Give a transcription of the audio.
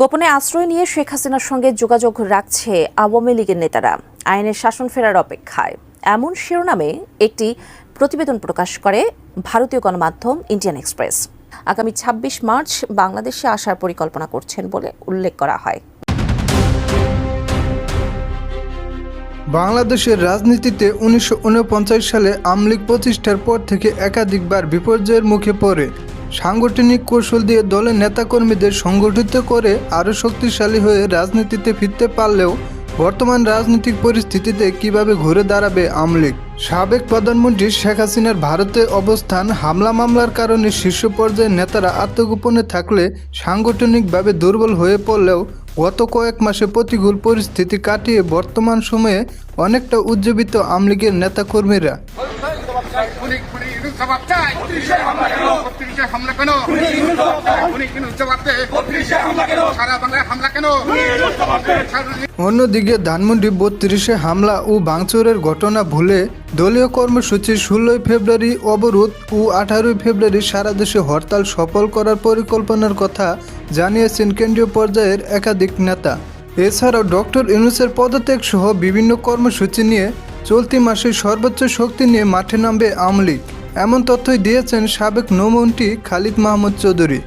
গোপনে আশ্রয় নিয়ে শেখ হাসিনার সঙ্গে যোগাযোগ রাখছে আওয়ামী লীগের নেতারা। আইনের শাসন ফেরার অপেক্ষায়। এমন শিরোনামে একটি প্রতিবেদন প্রকাশ করে ভারতীয় গণমাধ্যম ইন্ডিয়ান এক্সপ্রেস। আগামী ২৬ মার্চ বাংলাদেশে আসার পরিকল্পনা করছেন বলে উল্লেখ করা হয়। বাংলাদেশের রাজনীতিতে উনিশশো উনপঞ্চাশ সালে আমলিগ প্রতিষ্ঠার পর থেকে একাধিকবার বিপর্যয়ের মুখে পড়ে। সাংগঠনিক কৌশল দিয়ে দলের নেতাকর্মীদের সংগঠিত করে আরও শক্তিশালী হয়ে রাজনীতিতে ফিরতে পারলেও বর্তমান রাজনৈতিক পরিস্থিতিতে কীভাবে ঘুরে দাঁড়াবে আমলিগ সাবেক প্রধানমন্ত্রী শেখ হাসিনার ভারতে অবস্থান, হামলা মামলার কারণে শীর্ষ পর্যায়ের নেতারা আত্মগোপনে থাকলে সাংগঠনিকভাবে দুর্বল হয়ে পড়লেও গত কয়েক মাসে প্রতিকূল পরিস্থিতি কাটিয়ে বর্তমান সময়ে অনেকটা উজ্জীবিত আমলিগের নেতাকর্মীরা। খুনি খুনি ইউনুস জবাব চাই। বত্রিশে হামলা কেন? খুনি ইউনুস জবাব দে সারা বাংলায় হামলা কেন? অন্যদিকে ধানমন্ডি বত্রিশে হামলা ও ভাঙচুরের ঘটনা ভুলে দলীয় কর্মসূচি ষোলোই ফেব্রুয়ারি অবরোধ ও আঠারোই ফেব্রুয়ারি সারা দেশে হরতাল সফল করার পরিকল্পনার কথা জানিয়েছেন কেন্দ্রীয় পর্যায়ের একাধিক নেতা। এছাড়াও ডক্টর ইউনুসের পদত্যাগ সহ বিভিন্ন কর্মসূচি নিয়ে চলতি মাসে সর্বোচ্চ শক্তি নিয়ে মাঠে নামবে আওয়ামী লীগ। এমন তথ্যই দিয়েছেন সাবেক নৌমন্ত্রী খালিদ মাহমুদ চৌধুরী।